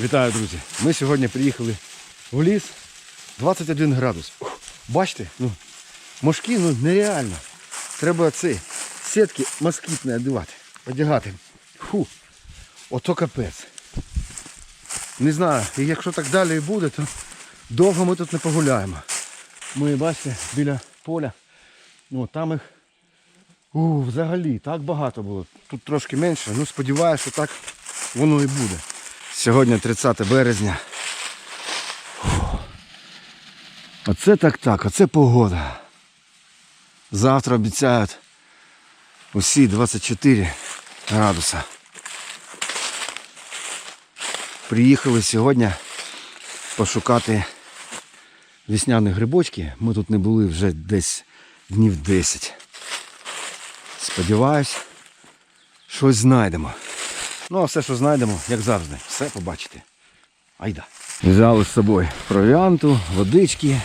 Вітаю, друзі! Ми сьогодні приїхали в ліс 21 градус. Бачите, ну, мошки ну, нереально. Треба ці сітки москітні одягати. одягати. Фу, ото капець. Не знаю, і якщо так далі буде, то довго ми тут не погуляємо. Ми, бачите, біля поля. Ну, там їх у, взагалі так багато було. Тут трошки менше. Ну сподіваюся, що так воно і буде. Сьогодні 30 березня. Оце так так, оце погода. Завтра обіцяють усі 24 градуса. Приїхали сьогодні пошукати вісняні грибочки. Ми тут не були вже десь днів 10. Сподіваюсь, щось знайдемо. Ну, а все, що знайдемо, як завжди, все побачите. Айда. Взяли з собою провіанту, водички.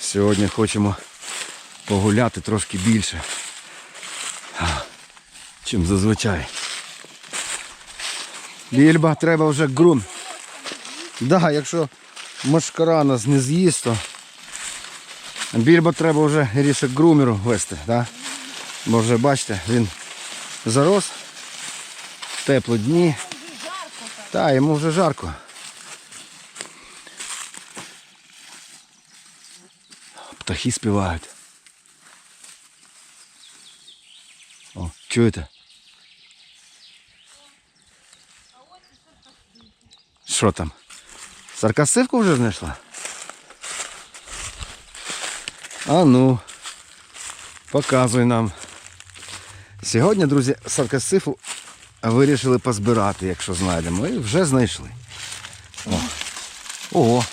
Сьогодні хочемо погуляти трошки більше, чим зазвичай. Більба, треба вже ґрунт. Да, якщо машкара нас не з'їсть, то більба треба вже ріше к грумеру вести, да? бо вже бачите, він зарос, теплі дні. Так, йому вже жарко. Птахи співають. О, чуєте? Що там? Саркасивку вже знайшла? А ну, показуй нам. Сьогодні, друзі, саркасифу вирішили позбирати, якщо знайдемо. І вже знайшли. О. Ого.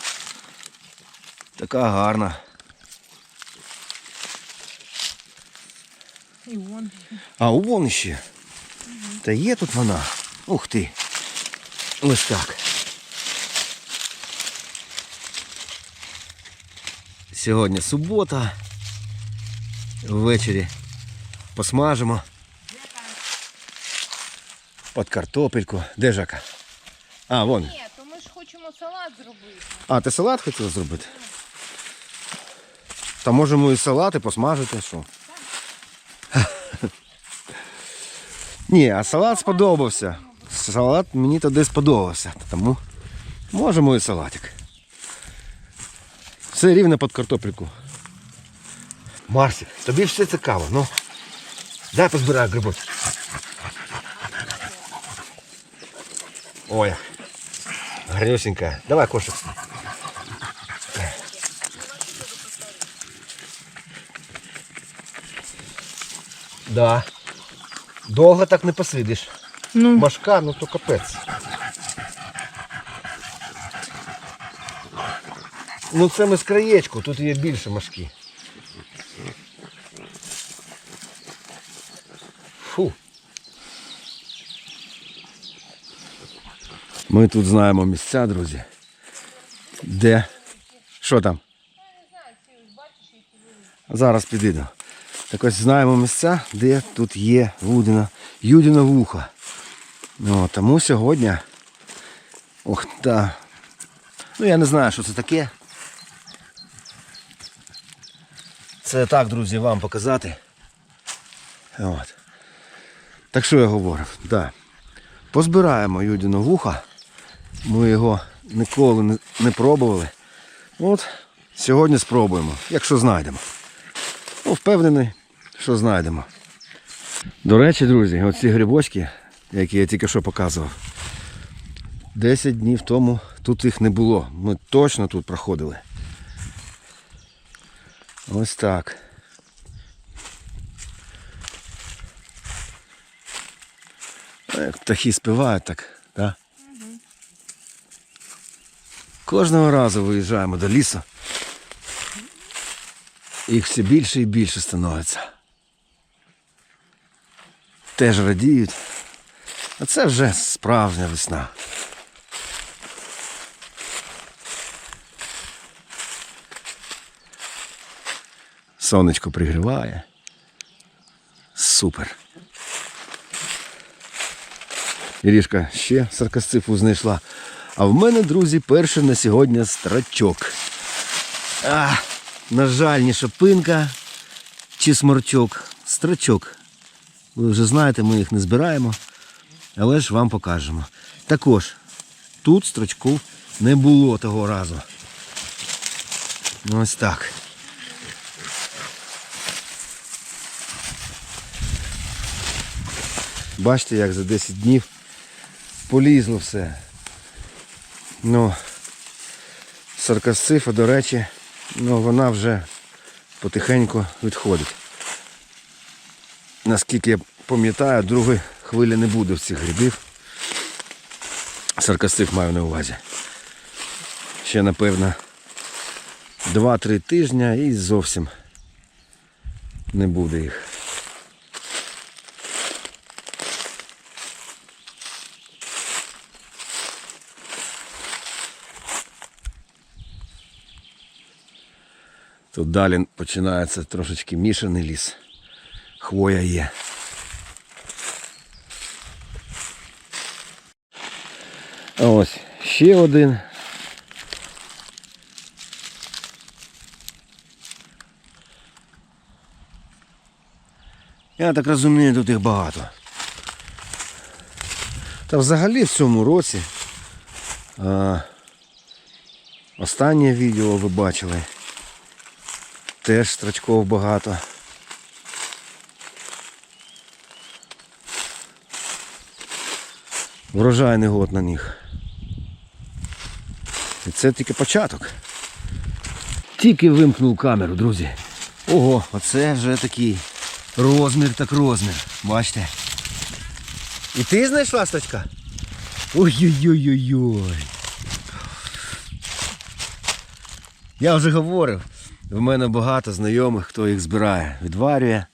Така гарна. І вон. А, вон ще. Та є тут вона. Ух ти. Ось так. Сьогодні субота. Ввечері посмажимо. Під картопельку. Де жака? А, вон. Ні, то ми ж хочемо салат зробити. А, ти салат хотіла зробити? Та можемо і салат, і посмажити, що? Ні, а салат сподобався. Салат мені тоді сподобався. Тому можемо і салатик. Все рівно під картопельку. Марсик, тобі все цікаво, ну. Дай позбираю грибочки. Ой, гарнюсенька. Давай кошик. Да. Довго так не посидиш. Ну, Машка, ну то капець. Ну це ми з краєчку, тут є більше машки. Фу. Ми тут знаємо місця, друзі. Де? Що там? Зараз підійду. Так ось знаємо місця, де тут є Вудина, Юдіна вуха. Ну, тому сьогодні. Ох, та. Ну я не знаю, що це таке. Це так, друзі, вам показати. От. Так що я говорив? Да. Позбираємо Юдіно вуха. Ми його ніколи не, пробували. От сьогодні спробуємо, якщо знайдемо. Ну, впевнений, що знайдемо. До речі, друзі, оці грибочки, які я тільки що показував, 10 днів тому тут їх не було. Ми точно тут проходили. Ось так. Як птахи співають так, так? Кожного разу виїжджаємо до лісу. Їх все більше і більше становиться. Теж радіють. А це вже справжня весна. Сонечко пригріває. Супер. Ірішка ще саркасцифу знайшла. А в мене, друзі, перший на сьогодні страчок. А, на жаль, ні шапинка чи сморчок. Страчок. Ви вже знаєте, ми їх не збираємо, але ж вам покажемо. Також тут строчку не було того разу. Ось так. Бачите, як за 10 днів полізло все. Ну, саркасцифа, до речі, ну, вона вже потихеньку відходить. Наскільки я пам'ятаю, другої хвилі не буде в цих грибів. Саркасциф маю на увазі. Ще, напевно, 2-3 тижні і зовсім не буде їх. Тут далі починається трошечки мішаний ліс. Хвоя є. Ось ще один. Я так розумію, тут їх багато. Та взагалі в цьому році а, останнє відео ви бачили. Теж строчков багато. Врожайний год на них. І це тільки початок. Тільки вимкнув камеру, друзі. Ого, оце вже такий розмір так розмір. Бачите? І ти знайшла стачка? Ой-ой-ой-ой-ой. Я вже говорив, в мене багато знайомих, хто їх збирає, відварює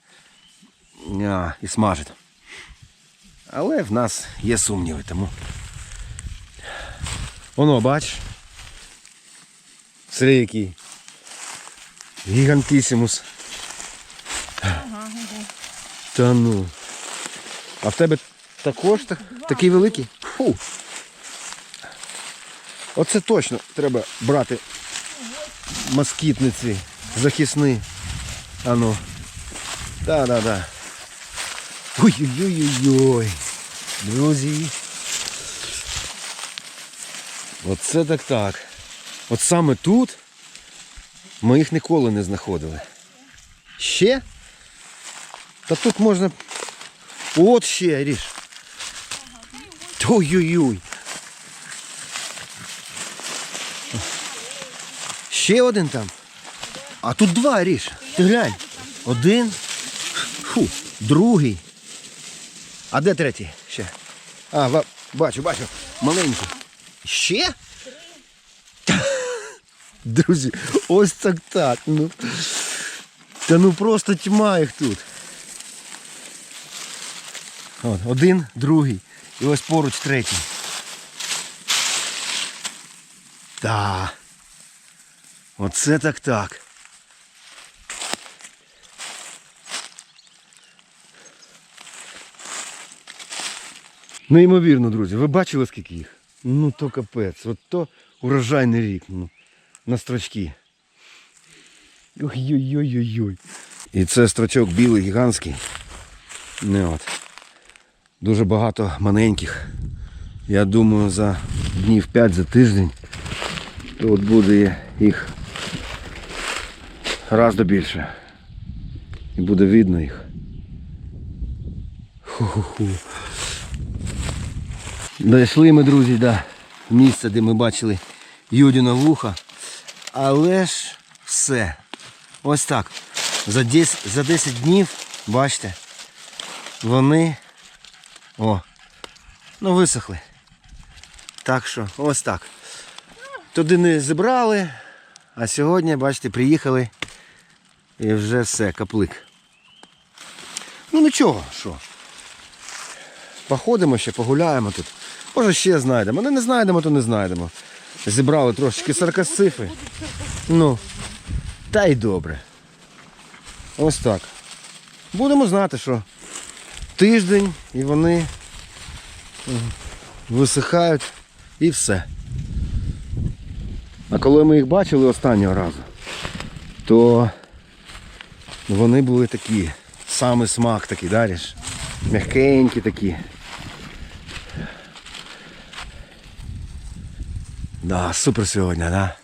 а, і смажить. Але в нас є сумніви, тому. Воно, бач. Смотри, який. Гігантисимус. Ага. Та ну. А в тебе також так, такий великий? Фу. Оце точно треба брати москітниці, захисні. Ану. Да-да-да. Ой-ой-ой-ой. Друзі. Оце так так. От саме тут ми їх ніколи не знаходили. Ще? Та тут можна. От ще, ріж. Ой-ой-ой. Ще один там. А тут два ріж. Ти глянь. Один. Фу, другий. А де третій? Ще. А, ва- бачу, бачу. Маленький. Ще? Друзі, ось так так. Ну. Та ну просто тьма їх тут. От, один, другий. І ось поруч третій. Та. Оце так так. Неймовірно, друзі. Ви бачили скільки їх? Ну то капець. От то урожайний рік. Ну, на строчки. Ой-ой-ой-ой-ой. І це строчок білий гігантський. Не от. Дуже багато маленьких. Я думаю, за днів 5 за тиждень тут буде їх разом більше. І буде видно їх. Ху-ху-ху. Дійшли ми, друзі, до місця, де ми бачили Юдіна вуха. Але ж все. Ось так. За 10, за 10 днів, бачите, вони о, ну висохли. Так що, ось так. Туди не зібрали, а сьогодні, бачите, приїхали і вже все, каплик. Ну нічого, що. Походимо ще, погуляємо тут. Може ще знайдемо. Ну не знайдемо, то не знайдемо. Зібрали трошечки саркасцифи. Ну, та й добре. Ось так. Будемо знати, що тиждень і вони висихають і все. А коли ми їх бачили останнього разу, то вони були такі, саме смак такий, дариш? М'якенькі такі. Да, супер сьогодні, да?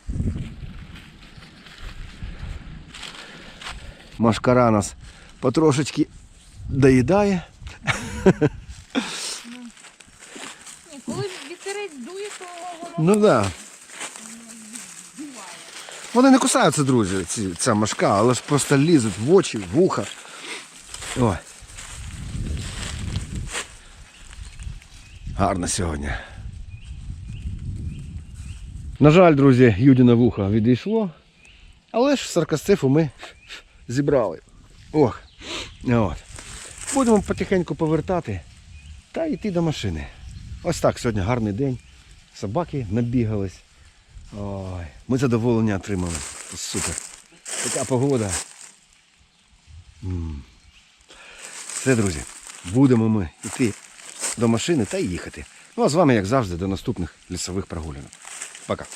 Машкара нас потрошечки доїдає. Коли вітерець дує, то воно Ну так. Да. Вони не кусаються, друзі, ці, ця машка, але ж просто лізуть в очі, в вуха. Ой. Гарно сьогодні. На жаль, друзі, Юдіне вухо відійшло. Але ж саркасцифу ми зібрали. Ох. От. Будемо потихеньку повертати та йти до машини. Ось так сьогодні гарний день. Собаки набігались. Ой, ми задоволення отримали. Супер. Така погода. Все, друзі, будемо ми йти до машини та їхати. Ну а з вами, як завжди, до наступних лісових прогулянок. Пока.